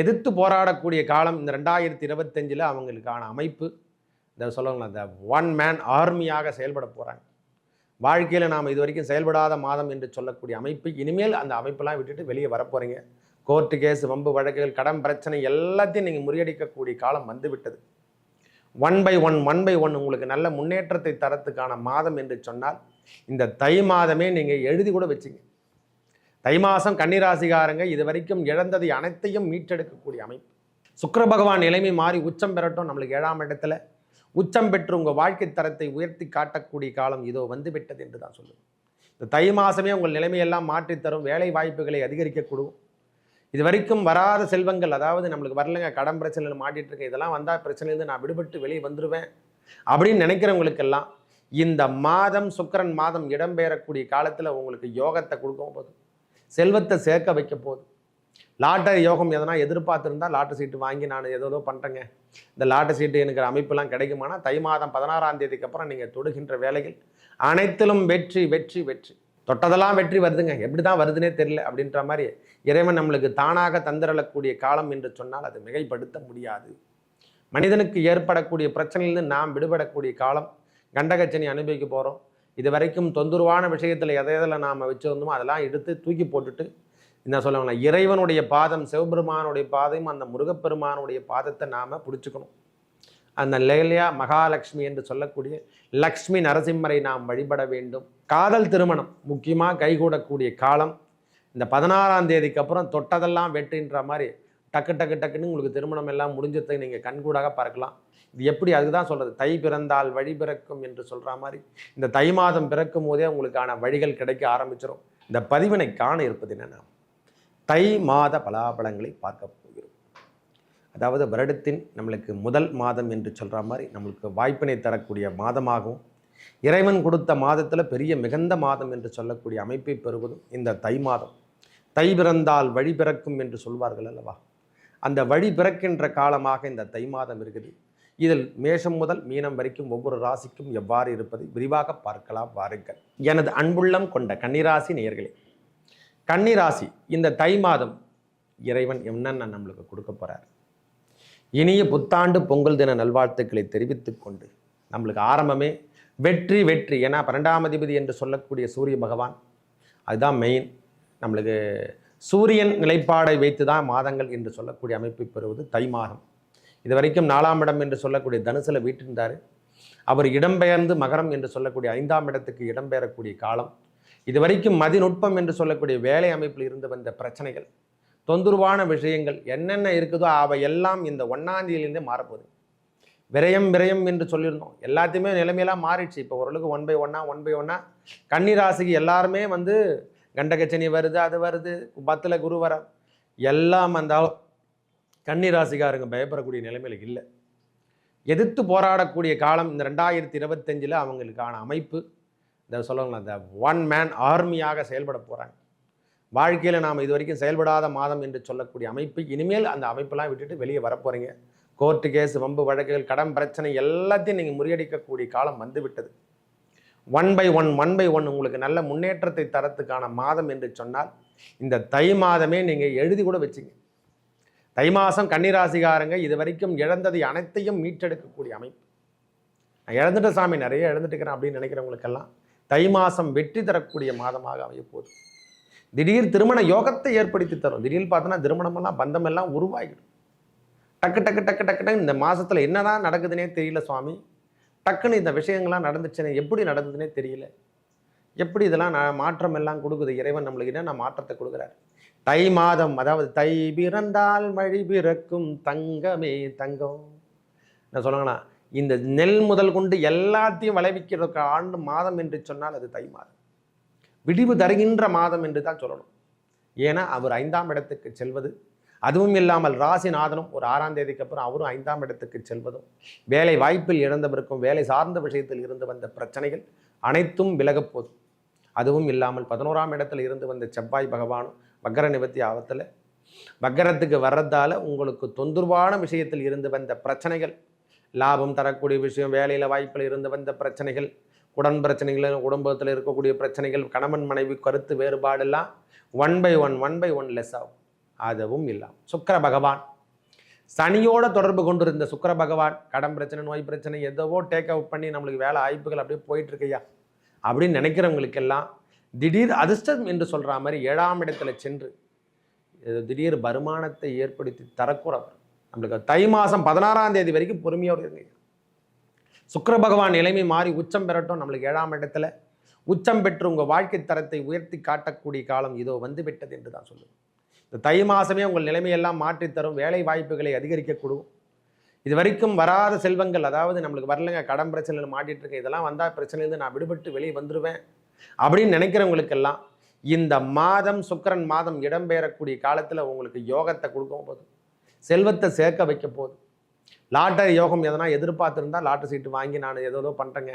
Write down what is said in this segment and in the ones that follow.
எதிர்த்து போராடக்கூடிய காலம் இந்த ரெண்டாயிரத்தி இருபத்தஞ்சில் அவங்களுக்கான அமைப்பு. இந்த சொல்லுவாங்களா இந்த ஒன் மேன் ஆர்மியாக செயல்பட போகிறாங்க வாழ்க்கையில் நாம் இது வரைக்கும் செயல்படாத மாதம் என்று சொல்லக்கூடிய அமைப்பு. இனிமேல் அந்த அமைப்பெல்லாம் விட்டுட்டு வெளியே வரப்போகிறீங்க கோர்ட்டு கேஸ் வம்பு வழக்குகள் கடன் பிரச்சனை எல்லாத்தையும் நீங்கள் முறியடிக்கக்கூடிய காலம் வந்துவிட்டது. One by one one by one உங்களுக்கு நல்ல முன்னேற்றத்தை தரத்துக்கான மாதம் என்று சொன்னால் இந்த தை மாதமே நீங்கள் எழுதி கூட வச்சிங்க. தை மாதம் கன்னிராசிகாரங்க இது வரைக்கும் இழந்ததை அனைத்தையும் மீட்டெடுக்கக்கூடிய அமைப்பு. சுக்கர பகவான் நிலைமை மாறி உச்சம் பெறட்டும் நம்மளுக்கு ஏழாம் இடத்துல. உச்சம் பெற்று உங்கள் வாழ்க்கை தரத்தை உயர்த்தி காட்டக்கூடிய காலம் இதோ வந்து விட்டது என்று தான் சொல்லுவோம். இந்த தை மாதமே உங்கள் நிலைமையெல்லாம் மாற்றித்தரும் வேலை வாய்ப்புகளை அதிகரிக்கக்கூடும் இது வரைக்கும் வராத செல்வங்கள் அதாவது நம்மளுக்கு வரலங்க கடன் பிரச்சனையில் மாட்டிட்டு இருக்கேன் இதெல்லாம் வந்தால் பிரச்சனையிலேருந்து நான் விடுபட்டு வெளியே வந்துடுவேன் அப்படின்னு நினைக்கிறவங்களுக்கெல்லாம் இந்த மாதம் சுக்கிரன் மாதம் இடம்பெயரக்கூடிய காலத்தில் உங்களுக்கு யோகத்தை கொடுக்கும் போது செல்வத்தை சேர்க்க வைக்க போகுது. லாட்டரி யோகம் எதனா எதிர்பார்த்துருந்தா லாட்டரி சீட்டு வாங்கி நான் ஏதோ ஏதோ பண்ணுறேங்க இந்த லாட்டரி சீட்டு எனக்கு அமைப்பெல்லாம் கிடைக்குமானா தை மாதம் பதினாறாம் தேதிக்கு அப்புறம் நீங்கள் தொடுகின்ற வேலைகள் அனைத்திலும் வெற்றி வெற்றி வெற்றி. தொட்டதெல்லாம் வெற்றி வருதுங்க. எப்படி தான் வருதுன்னே தெரியல அப்படின்ற மாதிரி இறைவன் நம்மளுக்கு தானாக தந்திரளக்கூடிய காலம் என்று சொன்னால் அது மிகைப்படுத்த முடியாது. மனிதனுக்கு ஏற்படக்கூடிய பிரச்சனையிலிருந்து நாம் விடுபடக்கூடிய காலம். கண்டகச்சனி அனுபவிக்க போகிறோம் இது வரைக்கும் தொந்தரவான விஷயத்தில் எதை எதில் நாம் வச்சுருந்தோமோ அதெல்லாம் எடுத்து தூக்கி போட்டுட்டு என்ன சொல்லுவாங்களா இறைவனுடைய பாதம் சிவபெருமானுடைய பாதையும் அந்த முருகப்பெருமானுடைய பாதத்தை நாம் பிடிச்சிக்கணும். அந்த லேலியா மகாலட்சுமி என்று சொல்லக்கூடிய லக்ஷ்மி நரசிம்மரை நாம் வழிபட வேண்டும். காதல் திருமணம் முக்கியமாக கைகூடக்கூடிய காலம். இந்த பதினாறாம் தேதிக்கு அப்புறம் தொட்டதெல்லாம் வெற்றின்ற மாதிரி டக்கு டக்கு டக்குன்னு உங்களுக்கு திருமணம் எல்லாம் முடிஞ்சதை நீங்கள் கண்கூடாக பார்க்கலாம். இது எப்படி அதுக்கு தான் சொல்கிறது தை பிறந்தால் வழி பிறக்கும் என்று சொல்கிற மாதிரி. இந்த தை மாதம் பிறக்கும் போதே உங்களுக்கான வழிகள் கிடைக்க ஆரம்பிச்சிடும் இந்த பதிவினை காண இருப்பது என்னென்னா தை மாத பலாபலங்களை பார்க்க போகிறோம். அதாவது வருடத்தின் நம்மளுக்கு முதல் மாதம் என்று சொல்கிற மாதிரி நம்மளுக்கு வாய்ப்பினை தரக்கூடிய மாதமாகவும் இறைவன் கொடுத்த மாதத்தில் பெரிய மிகுந்த மாதம் என்று சொல்லக்கூடிய அமைப்பை பெறுவதும் இந்த தை மாதம். தை பிறந்தால் வழி பிறக்கும் என்று சொல்வார்கள் அல்லவா? அந்த வழி பிறக்கின்ற காலமாக இந்த தை மாதம் இருக்குது. இதில் மேஷம் முதல் மீனம் வரைக்கும் ஒவ்வொரு ராசிக்கும் எவ்வாறு இருப்பதை விரிவாக பார்க்கலாம். வாருங்கள். எனது அன்புள்ளம் கொண்ட கன்னிராசி நேயர்களே கன்னிராசி இந்த தை மாதம் இறைவன் என்னென்ன நம்மளுக்கு கொடுக்க போகிறார் இனிய புத்தாண்டு பொங்கல் தின நல்வாழ்த்துக்களை தெரிவித்து கொண்டு நம்மளுக்கு ஆரம்பமே வெற்றி வெற்றி. ஏன்னா பன்னெண்டாம் அதிபதி என்று சொல்லக்கூடிய சூரிய பகவான் அதுதான் மெயின் நம்மளுக்கு சூரியன் நிலைப்பாடை வைத்து தான் மாதங்கள் என்று சொல்லக்கூடிய அமைப்பை பெறுவது தை மாதம். இது வரைக்கும் நாலாம் இடம் என்று சொல்லக்கூடிய தனுசில் வீட்டிருந்தார். அவர் இடம்பெயர்ந்து மகரம் என்று சொல்லக்கூடிய ஐந்தாம் இடத்துக்கு இடம்பெயரக்கூடிய காலம். இது வரைக்கும் மதிநுட்பம் என்று சொல்லக்கூடிய வேலை அமைப்பில் இருந்து வந்த பிரச்சனைகள் தொந்தரவான விஷயங்கள் என்னென்ன இருக்குதோ அவை எல்லாம் இந்த ஒன்னாந்தியிலிருந்தே மாறப்போகுது. விரயம் விரயம் என்று சொல்லியிருந்தோம். எல்லாத்தையுமே நிலைமையெல்லாம் மாறிடுச்சு. இப்போ ஓரளவுக்கு ஒன் பை ஒன்னா ஒன் பை ஒன்னா கன்னிராசிக்கு எல்லாருமே வந்து கண்டகச்சனி வருது அது வருது பத்தில் குரு வர எல்லாம் அந்த கன்னிராசிக்காரங்க பயப்படக்கூடிய நிலைமையில் இல்லை. எதிர்த்து போராடக்கூடிய காலம் இந்த ரெண்டாயிரத்தி இருபத்தஞ்சில் அவங்களுக்கான அமைப்பு. இந்த சொல்லுவாங்களா இந்த ஒன் மேன் ஆர்மியாக செயல்பட போகிறாங்க வாழ்க்கையில் நாம் இது வரைக்கும் செயல்படாத மாதம் என்று சொல்லக்கூடிய அமைப்பு. இனிமேல் அந்த அமைப்பெல்லாம் விட்டுட்டு வெளியே வரப்போகிறீங்க கோர்ட்டு கேஸ் வம்பு வழக்குகள் கடன் பிரச்சனை எல்லாத்தையும் நீங்கள் முறியடிக்கக்கூடிய காலம் வந்து விட்டது one by one one by one உங்களுக்கு நல்ல முன்னேற்றத்தை தரத்துக்கான மாதம் என்று சொன்னால் இந்த தை மாதமே நீங்கள் எழுதி கூட வச்சிங்க. தை மாதம் கன்னிராசிகாரங்க இது வரைக்கும் இழந்தது அனைத்தையும் மீட்டெடுக்கக்கூடிய அமைப்பு. நான் இழந்துட்ட சாமி நிறைய இழந்துட்டுக்கிறேன் அப்படின்னு நினைக்கிறவங்களுக்கெல்லாம் தை மாதம் வெற்றி தரக்கூடிய மாதமாக அமையப்போகுது திடீர் திருமண யோகத்தை ஏற்படுத்தி தரும். திடீர்னு பார்த்தோன்னா திருமணமெல்லாம் பந்தமெல்லாம் உருவாகிடும். டக்கு டக்கு டக்கு டக்கு இந்த மாதத்தில் என்னதான் நடக்குதுன்னே தெரியல சுவாமி. டக்குன்னு இந்த விஷயங்கள்லாம் நடந்துச்சுன்னு எப்படி நடந்ததுன்னே தெரியல. எப்படி இதெல்லாம் நான் மாற்றம் எல்லாம் கொடுக்குது இறைவன் நம்மளுக்கு என்னென்ன மாற்றத்தை கொடுக்குறாரு? தை மாதம் அதாவது தை பிறந்தால் மழை பிறக்கும் தங்கமே தங்கம். என்ன சொல்லுங்கன்னா இந்த நெல் முதல் கொண்டு எல்லாத்தையும் விளைவிக்கிற ஆண்டு மாதம் என்று சொன்னால் அது தை மாதம். விடிவு தருகின்ற மாதம் என்று தான் சொல்லணும். ஏன்னா அவர் ஐந்தாம் இடத்துக்கு செல்வது அதுவும் இல்லாமல் ராசிநாதனும் ஒரு ஆறாம் தேதிக்கு அப்புறம் அவரும் ஐந்தாம் இடத்துக்கு செல்வதும் வேலை வாய்ப்பில் இழந்தவருக்கும் வேலை சார்ந்த விஷயத்தில் இருந்து வந்த பிரச்சனைகள் அனைத்தும் விலகப்போதும் அதுவும் இல்லாமல் பதினோராம் இடத்துல இருந்து வந்த செவ்வாய் பகவானும் வக்கர நிவர்த்தி ஆபத்தில் வக்கரத்துக்கு வர்றதால உங்களுக்கு தொந்தரவான விஷயத்தில் இருந்து வந்த பிரச்சனைகள் லாபம் தரக்கூடிய விஷயம் வேலையில் வாய்ப்பில் இருந்து வந்த பிரச்சனைகள் உடன் பிரச்சனைகள் குடும்பத்தில் இருக்கக்கூடிய பிரச்சனைகள் கணவன் மனைவி கருத்து வேறுபாடெல்லாம் one by one one by one less ஆகும். அதுவும் இல்லாமல் சுக்கர பகவான் சனியோட தொடர்பு கொண்டிருந்த சுக்கர பகவான் கடன் பிரச்சனை நோய் பிரச்சனை எதவோ டேக் அவுட் பண்ணி நம்மளுக்கு வேலை வாய்ப்புகள் அப்படியே போயிட்டு இருக்கையா அப்படின்னு நினைக்கிறவங்களுக்கெல்லாம் திடீர் அதிர்ஷ்டம் என்று சொல்கிற மாதிரி ஏழாம் இடத்துல சென்று திடீர் வருமானத்தை ஏற்படுத்தி தரக்கூறவர் நம்மளுக்கு தை மாதம் பதினாறாம் தேதி வரைக்கும் பொறுமையோடு இருங்க. சுக்கர பகவான் நிலைமை மாறி உச்சம் பெறட்டும் நம்மளுக்கு ஏழாம் இடத்துல. உச்சம் பெற்று உங்கள் வாழ்க்கை தரத்தை உயர்த்தி காட்டக்கூடிய காலம் இதோ வந்து விட்டது என்று தான் சொல்லுவேன் இந்த தை மாதமே உங்கள் நிலைமையெல்லாம் மாற்றித்தரும் வேலை வாய்ப்புகளை அதிகரிக்க இது வரைக்கும் வராத செல்வங்கள் அதாவது நம்மளுக்கு வரலங்க கடன் பிரச்சனையில் மாட்டிட்டு இருக்க இதெல்லாம் வந்தால் பிரச்சனையிலேருந்து நான் விடுபட்டு வெளியே வந்துடுவேன் அப்படின்னு நினைக்கிறவங்களுக்கெல்லாம் இந்த மாதம் சுக்கிரன் மாதம் இடம்பெயரக்கூடிய காலத்தில் உங்களுக்கு யோகத்தை கொடுக்க போகுது செல்வத்தை சேர்க்க வைக்க போகுது லாட்டரி யோகம் எதனா எதிர்பார்த்துருந்தா லாட்டரி சீட்டு வாங்கி நான் ஏதோ ஏதோ பண்ணுறேங்க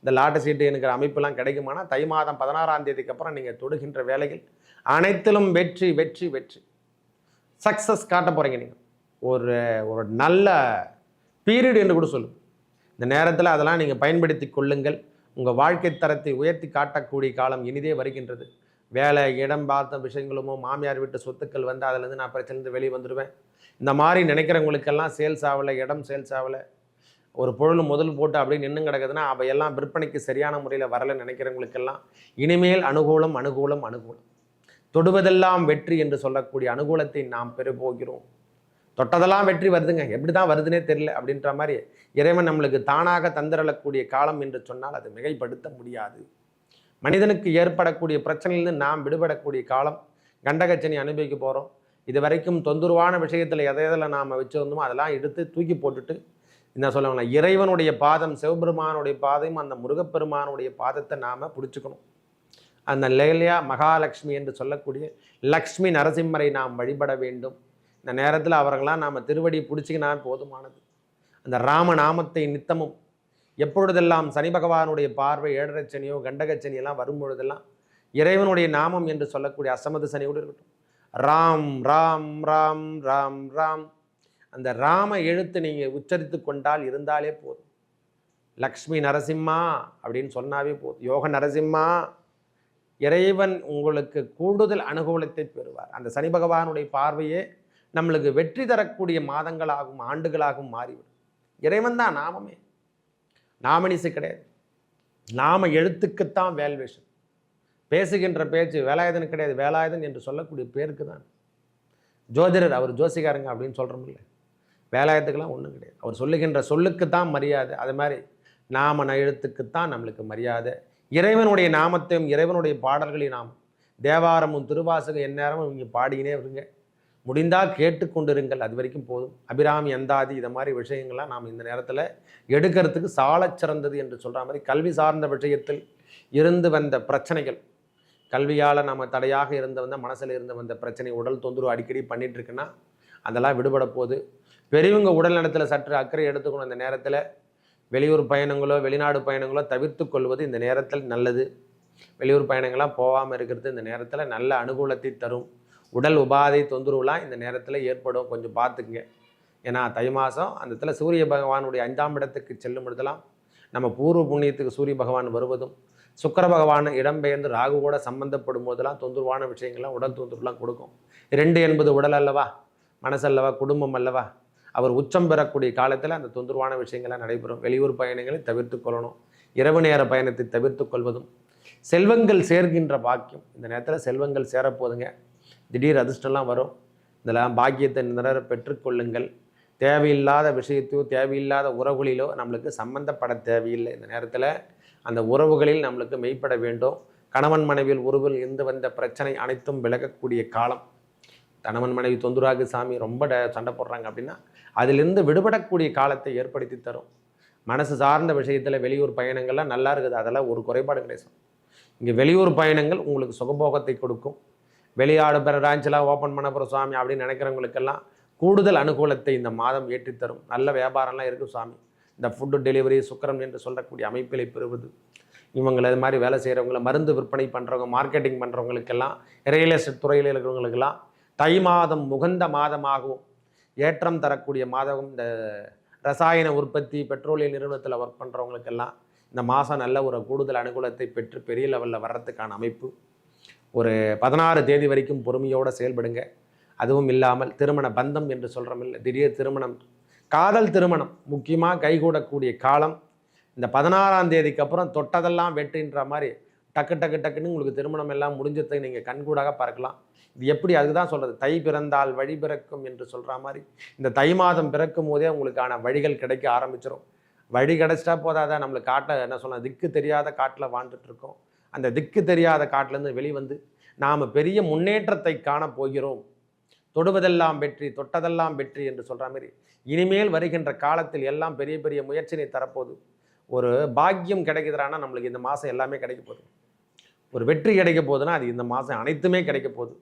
இந்த லாட்டரி சீட்டு எனக்கு அமைப்பெல்லாம் கிடைக்குமானா தை மாதம் பதினாறாம் தேதிக்கு அப்புறம் நீங்கள் தொடுகின்ற வேலைகள் அனைத்திலும் வெற்றி வெற்றி வெற்றி. சக்ஸஸ் காட்ட போகிறீங்க நீங்கள் ஒரு ஒரு நல்ல பீரியட் என்று கூட சொல்லும் இந்த நேரத்தில் அதெல்லாம் நீங்கள் பயன்படுத்தி கொள்ளுங்கள். உங்கள் வாழ்க்கை தரத்தை உயர்த்தி காட்டக்கூடிய காலம் இனிதே வருகின்றது. வேலை இடம் பார்த்த விஷயங்களுமோ மாமியார் வீட்டு சொத்துக்கள் வந்து அதுலேருந்து நான் பிரச்சனைந்து வெளியே வந்துடுவேன் இந்த மாதிரி நினைக்கிறவங்களுக்கெல்லாம் சேல்ஸ் ஆகலை இடம் சேல்ஸ் ஆகலை. ஒரு பொருள் முதல் போட்டு அப்படியே நின்று கிடக்குதுன்னா அவையெல்லாம் விற்பனைக்கு சரியான முறையில் வரலை நினைக்கிறவங்களுக்கெல்லாம் இனிமேல் அனுகூலம் அனுகூலம் அனுகூலம். தொடுவதெல்லாம் வெற்றி என்று சொல்லக்கூடிய அனுகூலத்தை நாம் பெறப்போகிறோம் தொட்டதெல்லாம் வெற்றி வருதுங்க. எப்படி தான் வருதுன்னே தெரியல. அப்படின்ற மாதிரி இறைவன் நம்மளுக்கு தானாக தந்திரளக்கூடிய காலம் என்று சொன்னால் அது மிகைப்படுத்த முடியாது. மனிதனுக்கு ஏற்படக்கூடிய பிரச்சனையிலிருந்து நாம் விடுபடக்கூடிய காலம் கண்டகச்சனி அனுபவிக்க போகிறோம் இது வரைக்கும் தொந்தரவான விஷயத்தில் எதை எதில் நாம் வச்சுருந்தோமோ அதெல்லாம் எடுத்து தூக்கி போட்டுட்டு என்ன சொல்லுவாங்களா இறைவனுடைய பாதம் சிவபெருமானுடைய பாதையும் அந்த முருகப்பெருமானுடைய பாதத்தை நாம் பிடிச்சிக்கணும். அந்த லேலியா மகாலட்சுமி என்று சொல்லக்கூடிய லக்ஷ்மி நரசிம்மரை நாம் வழிபட வேண்டும். இந்த நேரத்தில் அவர்களாம் நாம் திருவடி பிடிச்சிக்கினா போதுமானது. அந்த ராம நாமத்தை நித்தமும். எப்பொழுதெல்லாம் சனி பகவானுடைய பார்வை ஏழரை சனியோ வரும்பொழுதெல்லாம் இறைவனுடைய நாமம் என்று சொல்லக்கூடிய அசமது சனியோடு இருக்கட்டும். ராம் ராம் ராம் ராம் ராம். அந்த ராம எழுத்து நீங்கள் உச்சரித்து கொண்டால் இருந்தாலே போதும். லக்ஷ்மி நரசிம்மா அப்படின்னு சொன்னாவே போதும். யோக நரசிம்மா இறைவன் உங்களுக்கு கூடுதல் அனுகூலத்தை பெறுவார். அந்த சனி பகவானுடைய பார்வையே நம்மளுக்கு வெற்றி தரக்கூடிய மாதங்களாகவும் ஆண்டுகளாகவும் மாறிவிடும். இறைவன் தான் நாமமே. நாமனிசு கிடையாது. நாம எழுத்துக்குத்தான் வேல்வேஷன். பேசுகின்ற பேச்சு வேலாயுதன் கிடையாது. வேலாயுதன் என்று சொல்லக்கூடிய பேருக்கு தான். ஜோதிடர் அவர் ஜோசிகாரங்க அப்படின்னு சொல்கிறோம்ல வேலாயத்துக்கெல்லாம் ஒன்றும் கிடையாது. அவர் சொல்லுகின்ற சொல்லுக்கு தான் மரியாதை. அது மாதிரி நாம எழுத்துக்குத்தான் நம்மளுக்கு மரியாதை. இறைவனுடைய நாமத்தையும் இறைவனுடைய பாடல்களையும் நாம் தேவாரமும் திருவாசகம் எந்நேரமும் இங்கே பாடிக்கினே இருங்க. முடிந்தால் கேட்டுக்கொண்டிருங்கள் அது வரைக்கும் போதும். அபிராமி அந்தாதி இதை மாதிரி விஷயங்கள்லாம் நாம் இந்த நேரத்தில் எடுக்கிறதுக்கு சாலச் சிறந்தது என்று சொல்கிற மாதிரி கல்வி சார்ந்த விஷயத்தில் இருந்து வந்த பிரச்சனைகள். கல்வியால் நம்ம தடையாக இருந்து வந்த மனசில் இருந்து வந்த பிரச்சனை உடல் தொந்தரவு அடிக்கடி பண்ணிட்டு இருக்குன்னா அதெல்லாம் விடுபட போகுது. பெரியவங்க உடல் நலத்தில் சற்று அக்கறை எடுத்துக்கணும். இந்த நேரத்தில் வெளியூர் பயணங்களோ வெளிநாடு பயணங்களோ தவிர்த்து கொள்வது இந்த நேரத்தில் நல்லது. வெளியூர் பயணங்கள்லாம் போகாமல் இருக்கிறது இந்த நேரத்தில் நல்ல அனுகூலத்தை தரும். உடல் உபாதை தொந்தரவுலாம் இந்த நேரத்தில் ஏற்படும். கொஞ்சம் பார்த்துக்குங்க ஏன்னா தை மாதம் அந்த இடத்துல சூரிய பகவானுடைய ஐந்தாம் இடத்துக்கு செல்லும் பொழுதெல்லாம் நம்ம பூர்வ புண்ணியத்துக்கு சூரிய பகவான் வருவதும் சுக்கிர பகவான் இடம்பெயர்ந்து ராகு கூட சம்பந்தப்படும் போதெல்லாம் தொந்தரவான விஷயங்கள்லாம் உடல் தொந்தரவுலாம் கொடுக்கும். ரெண்டு என்பது உடல் அல்லவா? மனசல்லவா குடும்பம் அல்லவா? அவர் உச்சம் பெறக்கூடிய காலத்தில் அந்த தொந்தரவான விஷயங்கள்லாம் நடைபெறும். வெளியூர் பயணங்களை தவிர்த்து கொள்ளணும். இரவு நேர பயணத்தை தவிர்த்து கொள்வதும் செல்வங்கள் சேர்கின்ற பாக்கியம். இந்த நேரத்தில் செல்வங்கள் சேரப்போதுங்க திடீர் அதிர்ஷ்டம்லாம் வரும். இதெல்லாம் பாக்கியத்தை நிறைய பெற்றுக்கொள்ளுங்கள். தேவையில்லாத விஷயத்தையோ தேவையில்லாத உறவுகளிலோ நம்மளுக்கு சம்பந்தப்பட தேவையில்லை. இந்த நேரத்தில் அந்த உறவுகளில் நம்மளுக்கு மெய்ப்பட வேண்டும். கணவன் மனைவியில் உறவில் இருந்து வந்த பிரச்சனை அனைத்தும் விலகக்கூடிய காலம். கணவன் மனைவி தொந்தராகு சாமி ரொம்ப ட- சண்டை போடுறாங்க அப்படின்னா அதிலிருந்து விடுபடக்கூடிய காலத்தை ஏற்படுத்தி தரும். மனசு சார்ந்த விஷயத்தில் வெளியூர் பயணங்கள்லாம் நல்லா இருக்குது. அதெல்லாம் ஒரு குறைபாடு கிடையாது. இங்கே வெளியூர் பயணங்கள் உங்களுக்கு சுகபோகத்தை கொடுக்கும். வெளியாடு பிற ராஞ்செலாம் ஓப்பன் பண்ண போகிற சுவாமி அப்படின்னு நினைக்கிறவங்களுக்கெல்லாம் கூடுதல் அனுகூலத்தை இந்த மாதம் ஏற்றித்தரும். நல்ல வியாபாரம்லாம் இருக்குது சுவாமி. இந்த ஃபுட்டு டெலிவரி சுக்கரம் என்று சொல்லக்கூடிய அமைப்பிலை பெறுவது. இவங்களை இது மாதிரி வேலை செய்கிறவங்கள மருந்து விற்பனை பண்ணுறவங்க மார்க்கெட்டிங் பண்ணுறவங்களுக்கெல்லாம் ரியல் எஸ்டேட் துறையில் இருக்கிறவங்களுக்கெல்லாம் தை மாதம் உகந்த மாதமாகவும் ஏற்றம் தரக்கூடிய மாதம் இந்த ரசாயன உற்பத்தி பெட்ரோலிய நிறுவனத்தில் ஒர்க் பண்ணுறவங்களுக்கெல்லாம் இந்த மாதம் நல்ல ஒரு கூடுதல் அனுகூலத்தை பெற்று பெரிய லெவலில் வர்றதுக்கான அமைப்பு. ஒரு பதினாறு தேதி வரைக்கும் பொறுமையோடு செயல்படுங்க. அதுவும் இல்லாமல் திருமண பந்தம் என்று சொல்கிறோம் இல்லை திடீர் திருமணம். காதல் திருமணம் முக்கியமாக கைகூடக்கூடிய காலம். இந்த பதினாறாம் தேதிக்கு அப்புறம் தொட்டதெல்லாம் வெற்றின்ற மாதிரி டக்கு டக்கு டக்குன்னு உங்களுக்கு திருமணம் எல்லாம் முடிஞ்சதை நீங்கள் கண்கூடாக பார்க்கலாம். இது எப்படி? அதுக்கு தான் சொல்கிறது தை பிறந்தால் வழி பிறக்கும் என்று சொல்கிற மாதிரி. இந்த தை மாதம் பிறக்கும் போதே உங்களுக்கான வழிகள் கிடைக்க ஆரம்பிச்சிடும் வழி கிடச்சிட்டா போதாதான் நம்மளுக்கு காட்டை என்ன சொல்லலாம் திக்கு தெரியாத காட்டில் வாழ்ந்துட்டுருக்கோம் அந்த திக்கு தெரியாத காட்டிலேருந்து வெளிவந்து நாம் பெரிய முன்னேற்றத்தை காணப் போகிறோம். தொடுவதெல்லாம் வெற்றி தொட்டதெல்லாம் வெற்றி என்று சொல்கிற மாதிரி இனிமேல் வருகின்ற காலத்தில் எல்லாம் பெரிய பெரிய முயற்சினை தரப்போகுது. ஒரு பாக்கியம் கிடைக்குதுறானா நம்மளுக்கு இந்த மாதம் எல்லாமே கிடைக்க போகுது. ஒரு வெற்றி கிடைக்க போகுதுன்னா அது இந்த மாதம் அனைத்துமே கிடைக்க போகுது.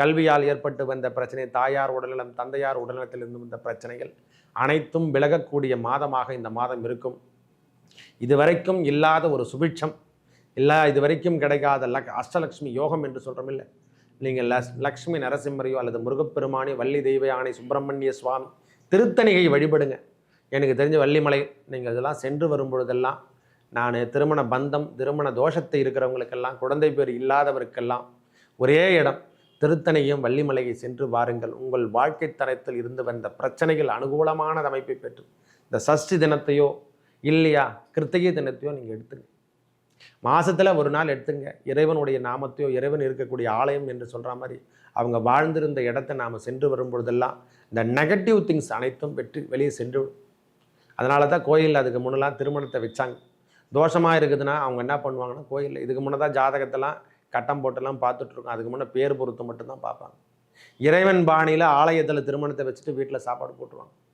கல்வியால் ஏற்பட்டு வந்த பிரச்சனை தாயார் உடல்நலம் தந்தையார் உடல்நலத்திலிருந்து வந்த பிரச்சனைகள் அனைத்தும் விலகக்கூடிய மாதமாக இந்த மாதம் இருக்கும். இதுவரைக்கும் இல்லாத ஒரு சுபிட்சம். இல்லை இதுவரைக்கும் கிடைக்காத லக் அஷ்டலக்ஷ்மி யோகம் என்று சொல்கிறோம் இல்லை. நீங்கள் லஸ் லக்ஷ்மி நரசிம்மரையோ அல்லது முருகப்பெருமானி வள்ளி தெய்வ யானை சுப்பிரமணிய சுவாமி திருத்தணிகை வழிபடுங்க. எனக்கு தெரிஞ்ச வள்ளிமலை நீங்கள் இதெல்லாம் சென்று வரும்பொழுதெல்லாம் நான் திருமண பந்தம் திருமண தோஷத்தை இருக்கிறவங்களுக்கெல்லாம் குழந்தை பேர் இல்லாதவருக்கெல்லாம் ஒரே இடம் திருத்தணியும் வள்ளிமலையை சென்று வாருங்கள். உங்கள் வாழ்க்கை தரத்தில் இருந்து வந்த பிரச்சனைகள் அனுகூலமான அமைப்பை பெற்று இந்த சஷ்டி தினத்தையோ இல்லையா கிருத்திகை தினத்தையோ நீங்கள் எடுத்துங்க மாசத்துல ஒரு நாள் எடுத்துங்க. இறைவனுடைய நாமத்தையோ இறைவன் இருக்கக்கூடிய ஆலயம் என்று சொல்கிற மாதிரி அவங்க வாழ்ந்திருந்த இடத்தை நாம் சென்று வரும் பொழுதெல்லாம் இந்த நெகட்டிவ் திங்ஸ் அனைத்தும் வெற்றி வெளியே சென்று அதனால தான் கோயிலில் அதுக்கு முன்னெல்லாம் திருமணத்தை வச்சாங்க. தோஷமாக இருக்குதுன்னா அவங்க என்ன பண்ணுவாங்கன்னா கோயிலில் இதுக்கு முன்னே தான் ஜாதகத்தெல்லாம் கட்டம் போட்டெல்லாம் பார்த்துட்ருக்கோம் அதுக்கு முன்னே பேர் பொருத்தம் மட்டும்தான் பார்ப்பாங்க. இறைவன் பாணியில் ஆலயத்தில் திருமணத்தை வச்சுட்டு வீட்டில் சாப்பாடு போட்டுருவாங்க.